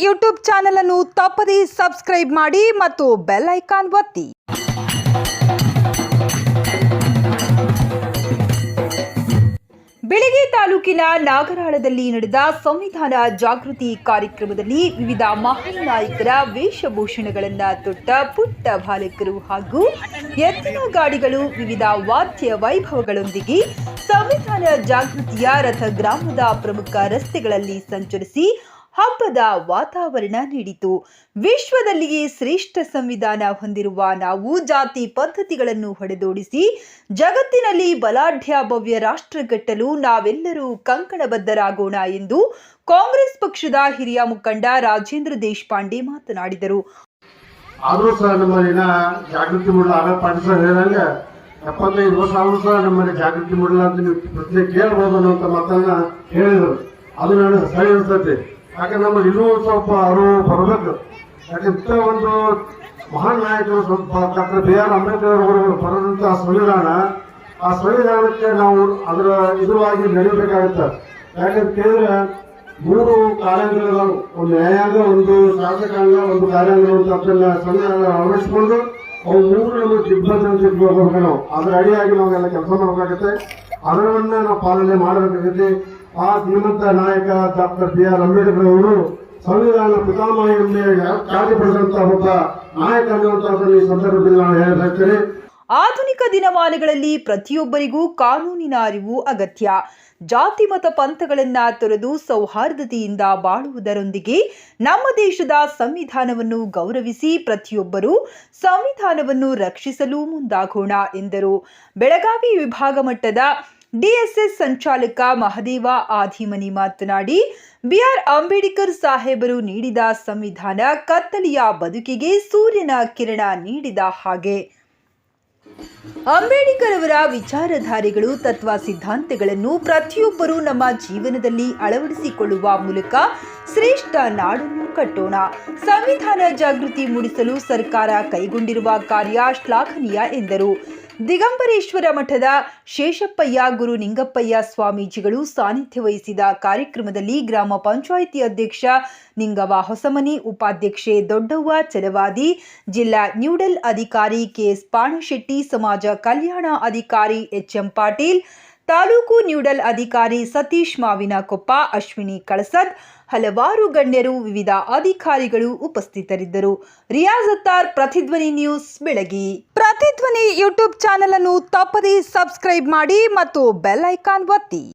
YouTube channel ಅನ್ನು ತಪ್ಪದೇ subscribe ಮಾಡಿ ಮತ್ತು ಬೆಲ್ ಐಕಾನ್ ಒತ್ತಿ. ಬೆಳಗ್ಗೆ ತಾಲೂಕಿನ ನಾಗರಾಳದಲ್ಲಿ ನಡೆದ ಸಂವಿಧಾನ ಜಾಗೃತಿ ಕಾರ್ಯಕ್ರಮದಲ್ಲಿ ವಿವಿಧ ಮಹಾನ್ ನಾಯಕರ ವೇಷಭೂಷಣಗಳನ್ನು ತೊಟ್ಟ ಪುಟ್ಟ ಬಾಲಕರು ಹಾಗೂ ಎತ್ತಿನ ಗಾಡಿಗಳು ವಿವಿಧ ವಾದ್ಯ ವೈಭವಗಳೊಂದಿಗೆ ಸಂವಿಧಾನ ಜಾಗೃತಿಯ ರಥ ಗ್ರಾಮದ ಪ್ರಮುಖ ರಸ್ತೆಗಳಲ್ಲಿ ಸಂಚರಿಸಿ ಹಬ್ಬದ ವಾತಾವರಣ ನೀಡಿತು. ವಿಶ್ವದಲ್ಲಿಯೇ ಶ್ರೇಷ್ಠ ಸಂವಿಧಾನ ಹೊಂದಿರುವ ನಾವು ಜಾತಿ ಪದ್ಧತಿಗಳನ್ನು ಹೊಡೆದೋಡಿಸಿ, ಜಗತ್ತಿನಲ್ಲಿ ಬಲಾಢ್ಯ ಭವ್ಯ ರಾಷ್ಟ್ರ ಕಟ್ಟಲು ನಾವೆಲ್ಲರೂ ಕಂಕಣಬದ್ಧರಾಗೋಣ ಎಂದು ಕಾಂಗ್ರೆಸ್ ಪಕ್ಷದ ಹಿರಿಯ ಮುಖಂಡ ರಾಜೇಂದ್ರ ದೇಶಪಾಂಡೆ ಮಾತನಾಡಿದರು. ಆದರೂ ಸಹ ನಮ್ಮಲ್ಲಿನ ಜಾಗೃತಿ ಮೂಡಲ ಆಗ ಸರ್ ಹೇಳಿದಂಗ, ಎಪ್ಪತ್ತೈದು ವರ್ಷ ಆದರೂ ಸಹ ನಮ್ಮಲ್ಲಿ ಜಾಗೃತಿ ಮೂಡಲ ಅಂತ ನೀವು ಪ್ರಶ್ನೆ ಕೇಳ್ಬೋದು ಅನ್ನುವಂಥ ಮಾತನ್ನ ಹೇಳಿದರು. ಅದು ನನಗೆ ಸರಿ ಅನ್ಸತ್ತೆ. ಯಾಕಂದ್ರೆ ನಮ್ಮ ಇನ್ನೂ ಸ್ವಲ್ಪ ಅವರು ಬರಬೇಕು. ಯಾಕಂತ ಒಂದು ಮಹಾನ್ ನಾಯಕರು ಸ್ವಲ್ಪ ಡಾಕ್ಟರ್ ಬಿ ಆರ್ ಅಂಬೇಡ್ಕರ್ ಅವರು ಬರೆದಂತ ಸಂವಿಧಾನ, ಆ ಸಂವಿಧಾನಕ್ಕೆ ನಾವು ಅದರ ಇದುವಾಗಿ ನಡೀಬೇಕಾಗುತ್ತೆ ಯಾಕಂತ ಕೇಳಿದ್ರೆ ಮೂರು ಕಾರ್ಯಾಂಗಗಳು ಒಂದು ನ್ಯಾಯಾಂಗ, ಒಂದು ಶಾಸಕಾಂಗ, ಒಂದು ಕಾರ್ಯಾಂಗ ಅಂತ ಅದನ್ನ ಸಂವಿಧಾನ ಅಳವಡಿಸಿಕೊಂಡು ಅವು ಮೂರು ನಮ್ಮ ದಿಗ್ಬಂಧ ಅಂತ ಹೋಗ್ಬೇಕು ನಾವು. ಅದರ ಅಡಿಯಾಗಿ ನಾವೆಲ್ಲ ಕೆಲಸ ಮಾಡಬೇಕಾಗತ್ತೆ. ಅದರನ್ನ ನಾವು ಪಾಲನೆ ಮಾಡಬೇಕಾಗತ್ತೆ. ಆ ಶ್ರೀಮಂತ ನಾಯಕ ಡಾಕ್ಟರ್ ಬಿ ಆರ್ ಅಂಬೇಡ್ಕರ್ ಅವರು ಸಂವಿಧಾನ ಪಿತಾಮಹಿಯನ್ನೇ ಕಾರ್ಯಪಡಿಸಿದಂತ ಒಬ್ಬ ನಾಯಕ ಅನ್ನುವಂತಹ ಈ ಸಂದರ್ಭದಲ್ಲಿ ನಾನು ಹೇಳಬೇಕಾಗ್ತೇನೆ ಆಧುನಿಕ ದಿನಮಾನಗಳಲ್ಲಿ ಪ್ರತಿಯೊಬ್ಬರಿಗೂ ಕಾನೂನಿನ ಅರಿವು ಅಗತ್ಯ. ಜಾತಿ ಮತ ಪಂಥಗಳನ್ನ ತೊರೆದು ಸೌಹಾರ್ದತೆಯಿಂದ ಬಾಳುವುದರೊಂದಿಗೆ ನಮ್ಮ ದೇಶದ ಸಂವಿಧಾನವನ್ನು ಗೌರವಿಸಿ ಪ್ರತಿಯೊಬ್ಬರೂ ಸಂವಿಧಾನವನ್ನು ರಕ್ಷಿಸಲು ಮುಂದಾಗೋಣ ಎಂದರು. ಬೆಳಗಾವಿ ವಿಭಾಗ ಮಟ್ಟದ ಡಿಎಸ್ಎಸ್ ಸಂಚಾಲಕ ಮಹದೇವ ಆದಿಮನಿ ಮಾತನಾಡಿ, ಬಿಆರ್ ಅಂಬೇಡ್ಕರ್ ಸಾಹೇಬರು ನೀಡಿದ ಸಂವಿಧಾನ ಕತ್ತಲೆಯ ಬದುಕಿಗೆ ಸೂರ್ಯನ ಕಿರಣ ನೀಡಿದ ಹಾಗೆ. ಅಂಬೇಡ್ಕರ್ ಅವರ ವಿಚಾರಧಾರೆಗಳು, ತತ್ವ ಸಿದ್ಧಾಂತಗಳನ್ನು ಪ್ರತಿಯೊಬ್ಬರೂ ನಮ್ಮ ಜೀವನದಲ್ಲಿ ಅಳವಡಿಸಿಕೊಳ್ಳುವ ಮೂಲಕ ಶ್ರೇಷ್ಠ ನಾಡನ್ನು ಕಟ್ಟೋಣ. ಸಂವಿಧಾನ ಜಾಗೃತಿ ಮೂಡಿಸಲು ಸರ್ಕಾರ ಕೈಗೊಂಡಿರುವ ಕಾರ್ಯ ಶ್ಲಾಘನೀಯ ಎಂದರು. ದಿಗಂಬರೇಶ್ವರ ಮಠದ ಶೇಷಪ್ಪಯ್ಯ, ಗುರು ನಿಂಗಪ್ಪಯ್ಯ ಸ್ವಾಮೀಜಿಗಳು ಸಾನ್ನಿಧ್ಯ ವಹಿಸಿದ ಕಾರ್ಯಕ್ರಮದಲ್ಲಿ ಗ್ರಾಮ ಪಂಚಾಯಿತಿ ಅಧ್ಯಕ್ಷ ನಿಂಗವ ಹೊಸಮನಿ, ಉಪಾಧ್ಯಕ್ಷೆ ದೊಡ್ಡವ್ವ ಚಲವಾದಿ, ಜಿಲ್ಲಾ ನ್ಯೂಡಲ್ ಅಧಿಕಾರಿ ಕೆಎಸ್ ಪಾಣಶೆಟ್ಟಿ, ಸಮಾಜ ಕಲ್ಯಾಣ ಅಧಿಕಾರಿ ಎಚ್ಎಂ ಪಾಟೀಲ್ ತಾಲೂಕು ನ್ಯೂಡಲ್ ಅಧಿಕಾರಿ ಸತೀಶ್ ಮಾವಿನಕೊಪ್ಪ ಅಶ್ವಿನಿ ಕಳಸದ್ ಹಲವಾರು ಗಣ್ಯರು ವಿವಿಧ ಅಧಿಕಾರಿಗಳು ಉಪಸ್ಥಿತರಿದ್ದರು. ರಿಯಾಜತ್ತಾರ್ ಪ್ರತಿಧ್ವನಿ ನ್ಯೂಸ್ ಬೆಳಗಿ. ಪ್ರತಿಧ್ವನಿ ಯೂಟ್ಯೂಬ್ ಚಾನೆಲ್ ಅನ್ನು ತಪ್ಪದೇ ಸಬ್ಸ್ಕ್ರೈಬ್ ಮಾಡಿ ಮತ್ತು ಬೆಲ್ ಐಕಾನ್ ಒತ್ತಿ.